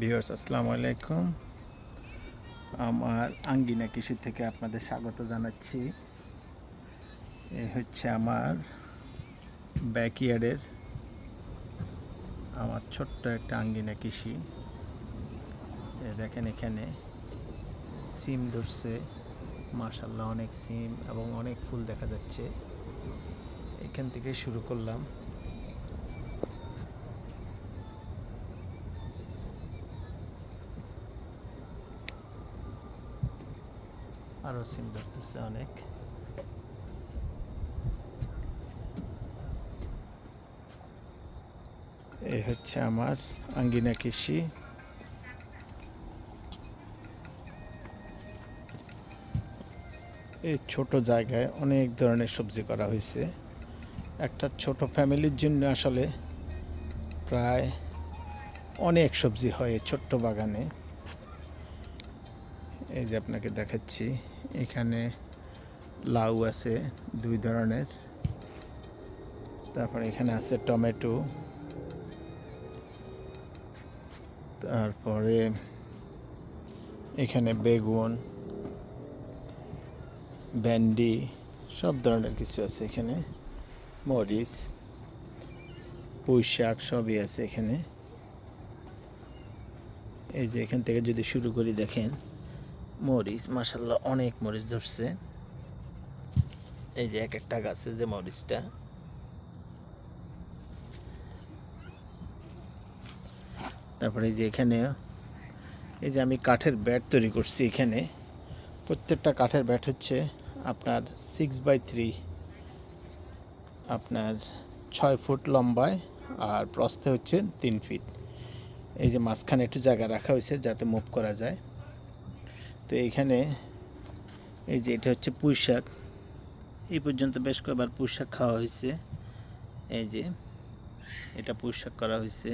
Viewers, আসসালামু আলাইকুম। আমার আঙ্গিনা কৃষি থেকে আপনাদের স্বাগত জানাচ্ছি। এ হচ্ছে আমার ব্যাকইয়ার্ডের আমার ছোট্ট একটা আঙ্গিনা কৃষি। দেখেন এখানে সিম ধরছে। মার্শাল্লাহ অনেক সিম এবং অনেক ফুল দেখা যাচ্ছে। এখান থেকে শুরু করলাম। আরও সিম ধরতেছে অনেক এই হচ্ছে আমার আঙ্গিনা কৃষি এই ছোট জায়গায় অনেক ধরনের সবজি করা হয়েছে একটা ছোট ফ্যামিলির জন্য আসলে প্রায় অনেক সবজি হয় ছোট্ট বাগানে এই যে আপনাকে দেখাচ্ছি, এখানে লাউ আছে দুই ধরনের। তারপরে এখানে আছে টমেটো। তারপরে এখানে বেগুন, ভেন্ডি, সব ধরনের কিছু আছে এখানে। মরিচ, পুঁই শাক সবই আছে এখানে। এই যে এখান থেকে যদি শুরু করি দেখেন। মরিচ মাসাল্লাহ অনেক মরিচ ধরছে। এই যে এক একটা গাছে যে মরিচটা। তারপরে এই যে এখানে, এই যে আমি কাঠের ব্যাট তৈরি করছি এখানে। প্রত্যেকটা কাঠের ব্যাট হচ্ছে আপনার সিক্স বাই থ্রি আপনার ছয় ফুট লম্বায় আর প্রস্থে হচ্ছে তিন ফিট এই যে মাঝখানে একটু জায়গা রাখা হয়েছে যাতে মুভ করা যায়। তো এইখানে এই যে এটা হচ্ছে পুঁই শাক। এই পর্যন্ত বেশ কয়েকবার পুঁই শাক খাওয়া হয়েছে। এই যে এটা পুঁই শাক করা হয়েছে।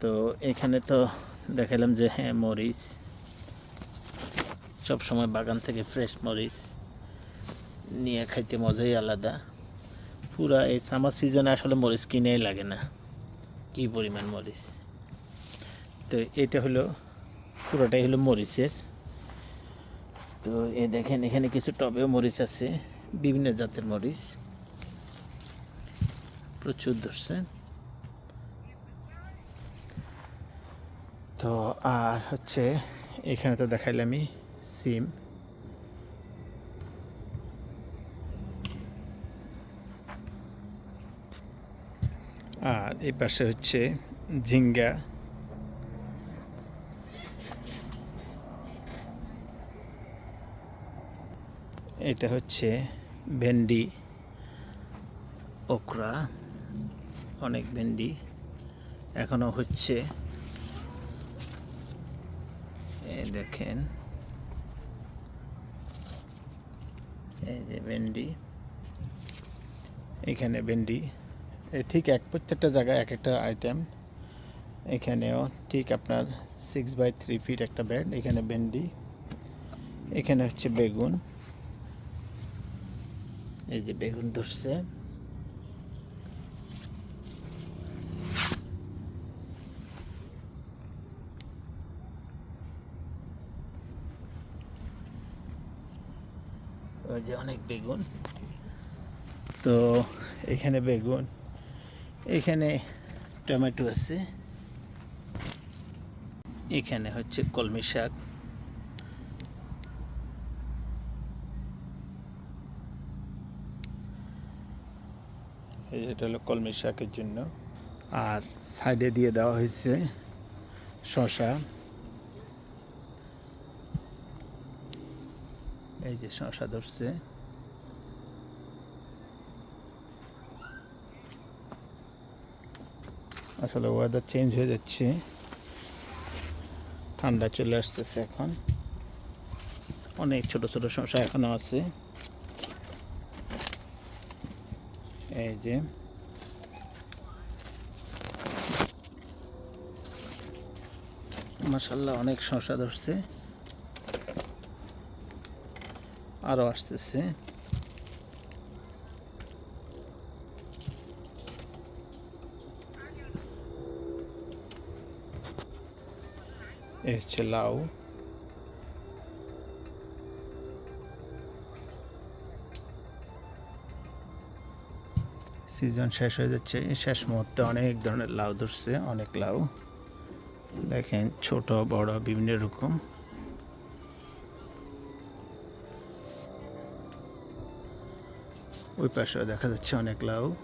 তো এখানে তো দেখালাম যে হ্যাঁ মরিচ। সব সময় বাগান থেকে ফ্রেশ মরিচ নিয়ে খাইতে মজাই আলাদা। পুরা এই সামার সিজনে আসলে মরিচ কিনেই লাগে না, কি পরিমাণ মরিচ। তো এটা হলো, পুরোটাই হলো মরিচের। তো এ দেখেন, এখানে কিছু টবেও মরিচ আছে, বিভিন্ন জাতের মরিচ। প্রচুর ধরছে। তো আর হচ্ছে, এখানে তো দেখাইলামই, সিম। আর এই পাশে হচ্ছে ঝিঙ্গা। এটা হচ্ছে ভেন্ডি ওকরা অনেক ভেন্ডি। এখনও হচ্ছে দেখেন, এই যে ভেন্ডি, এখানে ভেন্ডি ঠিক এক প্রত্যেকটা জায়গায় এক একটা আইটেম এখানেও ঠিক আপনার সিক্স বাই থ্রি ফিট একটা বেড এখানে ভেন্ডি, এখানে হচ্ছে বেগুন। এই যে বেগুন ধরছে। ওই যে অনেক বেগুন। তো এখানে বেগুন, এখানে টমেটো আছে। এখানে হচ্ছে কলমি শাক। এটা হলো কলমি শাকের জন্য। আর সাইডে দিয়ে দেওয়া হয়েছে শশা এই যে শশা ধরছে। আসলে ওয়েদার চেঞ্জ হয়ে যাচ্ছে। ঠান্ডা চলে আসতেছে এখন। অনেক ছোট ছোট শশা এখনও আছে। এই যে। মাসাল্লাহ অনেক শশা ধরছে। আরও আসতেছে। এ হচ্ছে লাউ। সিজন শেষ হয়ে যাচ্ছে। শেষ মুহূর্তে অনেক ধরনের লাউ ধরছে, অনেক লাউ। দেখেন, ছোট, বড়, বিভিন্ন রকম। ওই পাশে দেখা যাচ্ছে অনেক লাউ।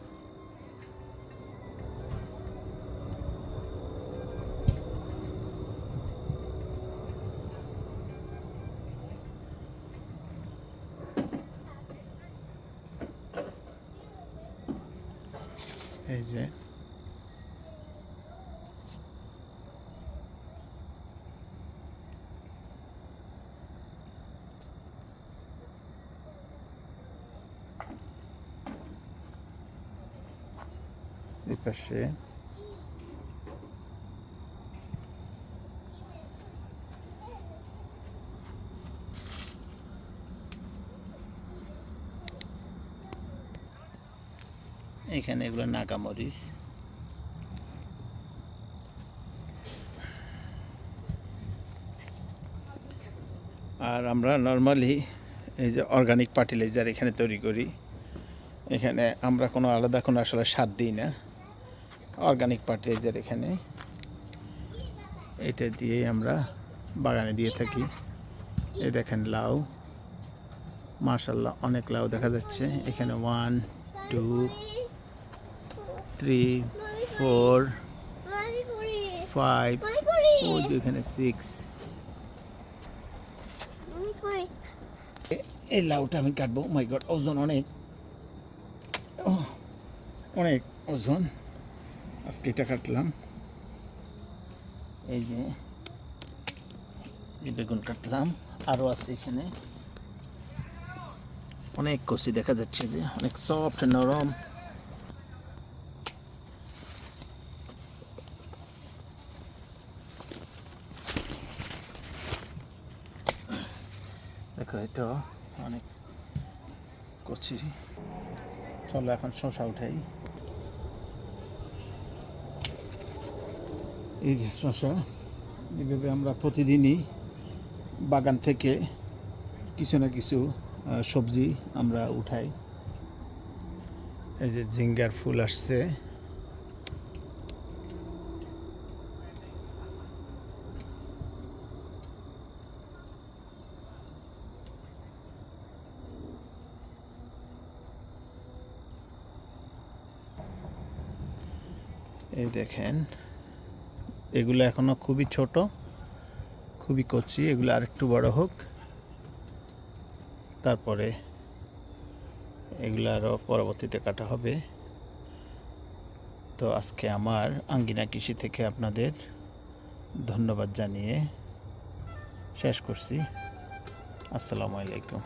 এই যে। পাশে এখানে এগুলো নাগামরিচ। আর আমরা নর্মালি এই যে অর্গানিক ফার্টিলাইজার এখানে তৈরি করি। এখানে আমরা কোনো আলাদা কোনো আসলে সার দিই না। অর্গানিক ফার্টিলাইজার এখানে। এটা দিয়ে আমরা বাগানে দিয়ে থাকি। এ দেখেন লাউ। মার্শাল্লাহ অনেক লাউ দেখা যাচ্ছে। এখানে one two three four five ওই যে এখানে সিক্স এই লাউটা আমি কাটবো। মাই গড ওজন অনেক। ওহ, অনেক ওজন। আজকে এটা কাটলাম। এই যে বেগুন কাটলাম। আরও আছে এখানে। অনেক কষি দেখা যাচ্ছে যে অনেক সফট নরম। এটা অনেক কচি। চলো এখন শশা উঠাই। এই যে শশা এইভাবে আমরা প্রতিদিনই বাগান থেকে কিছু না কিছু সবজি আমরা উঠাই। এই যে জিঙ্গার ফুল আসছে। এই দেখেন, এগুলো এখনও খুবই ছোট, খুবই কচি, এগুলো আরেকটু বড় হোক। তারপরে এগুলো আরও পরবর্তীতে কাটা হবে। তো আজকে আমার আঙ্গিনা কৃষি থেকে আপনাদের ধন্যবাদ জানিয়ে শেষ করছি। আসসালামু আলাইকুম।